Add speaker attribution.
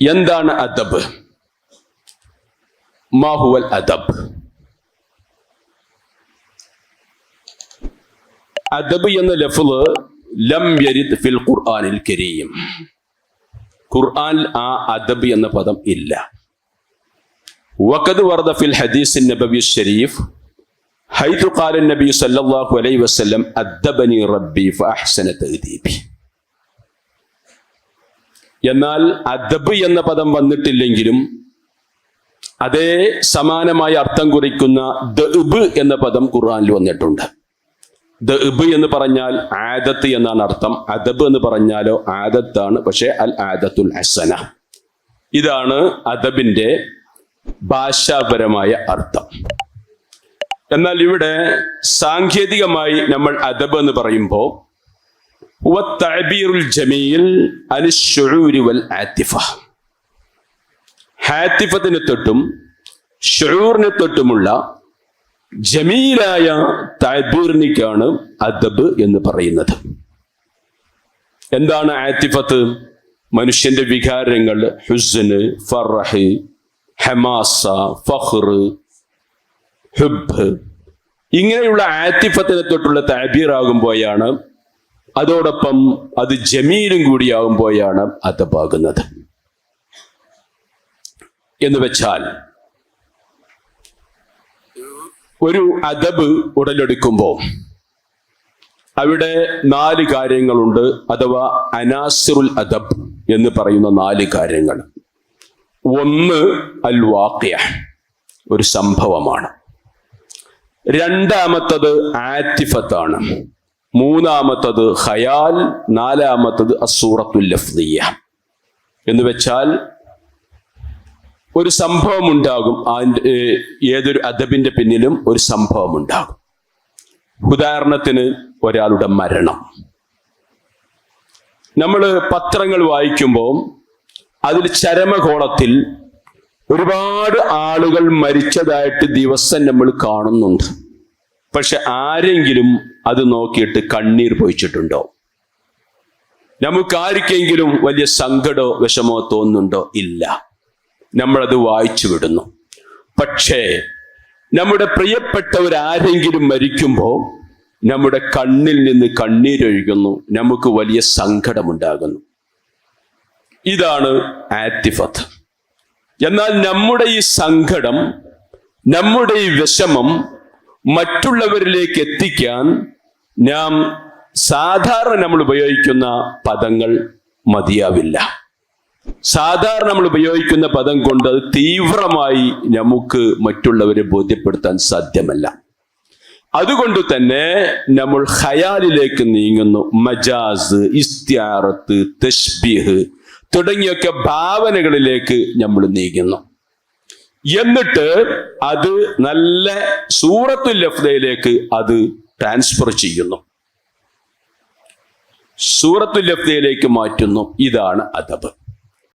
Speaker 1: എന്താണ് അദബ് മാഹുവൽ الأدب؟ അദബ് എന്ന ലഫ്ല് ലം യരിദ് ഫിൽ ഖുർആനിൽ കരീം ഖുർആനിൽ ആ അദബ് എന്ന പദം ഇല്ല وقد ورد في الحديث النبوي الشريف حيث قال النبي صلى الله عليه وسلم أدبني ربي فأحسن تأديبي. എന്നാൽ അദബ് എന്ന പദം വന്നിട്ടില്ലെങ്കിലും അതേ സമാനമായ അർത്ഥം കുറിക്കുന്ന ദബ് എന്ന പദം ഖുർആാനിൽ വന്നിട്ടുണ്ട്. ദബ് എന്ന് പറഞ്ഞാൽ ആദത്ത് എന്നാണ് അർത്ഥം. അദബ് എന്ന് പറഞ്ഞാലോ ആദത്താണ് പക്ഷേ അൽ ആദത്തുൽ ഹസന. ഇതാണ് അദബിന്റെ ഭാഷാപരമായ അർത്ഥം. എന്നാൽ ഇവിടെ സാങ്കേതികമായി നമ്മൾ അദബ് എന്ന് പറയുമ്പോൾ ഹാത്തിഫത്തിന് തൊട്ടും ഷുഊറിനെ തൊട്ടുമുള്ള ജമീലായ തഅബീറിനിക്കാണ് അദബ് എന്ന് പറയുന്നത്. എന്താണ് ആത്തിഫത്ത്? മനുഷ്യന്റെ വികാരങ്ങൾ ഹുസന് ഫറഹ് ഹമാസ ഫഹ് ഹുബ് ഇങ്ങനെയുള്ള ആത്തിഫത്തിനെ തൊട്ടുള്ള താബീറാകുമ്പോഴാണ് അതോടൊപ്പം അത് ജമീലും കൂടിയാകുമ്പോഴാണ് അതപാകുന്നത് എന്ന് വെച്ചാൽ ഒരു അദബ് ഉടലെടുക്കുമ്പോൾ അവിടെ നാല് കാര്യങ്ങളുണ്ട് അഥവാ അനാസിറുൽ അദബ് എന്ന് പറയുന്ന നാല് കാര്യങ്ങൾ. ഒന്ന് അൽ വാക്യ ഒരു സംഭവമാണ്. രണ്ടാമത്തത് ആറ്റിഫത്താണ്. മൂന്നാമത്തത് ഖയാൽ നാലാമത്തത് അസൂറത്തുൽ ലഫ്ദിയ എന്ന് വെച്ചാൽ ഒരു സംഭവം ഉണ്ടാകും ഏതൊരു അദബിന്റെ പിന്നിലും ഒരു സംഭവം ഉണ്ടാകും ഉദാഹരണത്തിന് ഒരാളുടെ മരണം. നമ്മൾ പത്രങ്ങൾ വായിക്കുമ്പോൾ അതിൽ ചരമകോളത്തിൽ ഒരുപാട് ആളുകൾ മരിച്ചതായിട്ട് ദിവസം നമ്മൾ കാണുന്നുണ്ട്. പക്ഷെ ആരെങ്കിലും അത് നോക്കിയിട്ട് കണ്ണീർ പൊയിച്ചിട്ടുണ്ടോ നമുക്ക് ആർക്കെങ്കിലും വലിയ സങ്കടമോ വിഷമോ തോന്നുന്നുണ്ടോ? ഇല്ല. നമ്മളത് വായിച്ചു വിടുന്നു. പക്ഷേ നമ്മുടെ പ്രിയപ്പെട്ടവരാരെങ്കിലും മരിക്കുമ്പോൾ നമ്മുടെ കണ്ണിൽ നിന്ന് കണ്ണീരൊഴുകുന്നു. നമുക്ക് വലിയ സങ്കടമുണ്ടാകുന്നു. ഇതാണ് ആത്തിഫത്ത്. എന്നാൽ നമ്മുടെ ഈ സങ്കടം നമ്മുടെ ഈ വിഷമം മറ്റുള്ളവരിലേക്ക് എത്തിക്കാൻ നാം സാധാരണ നമ്മൾ ഉപയോഗിക്കുന്ന പദങ്ങൾ മതിയാവില്ല. സാധാരണ നമ്മൾ ഉപയോഗിക്കുന്ന പദം കൊണ്ട് അത് തീവ്രമായി നമുക്ക് മറ്റുള്ളവരെ ബോധ്യപ്പെടുത്താൻ സാധ്യമല്ല. അതുകൊണ്ട് തന്നെ നമ്മൾ ഖയാലിലേക്ക് നീങ്ങുന്നു. മജാസ് ഇസ്ത്യാറത്ത് തഷ്ബീഹ് തുടങ്ങിയൊക്കെ ഭാവനകളിലേക്ക് നമ്മൾ നീങ്ങുന്നു. എന്നിട്ട് അത് നല്ല സൂറത്തു ലഫ്തയിലേക്ക് അത് ട്രാൻസ്ഫർ ചെയ്യുന്നു. സൂറത്തു ലഫ്തയിലേക്ക് മാറ്റുന്നു. ഇതാണ് അദബ്.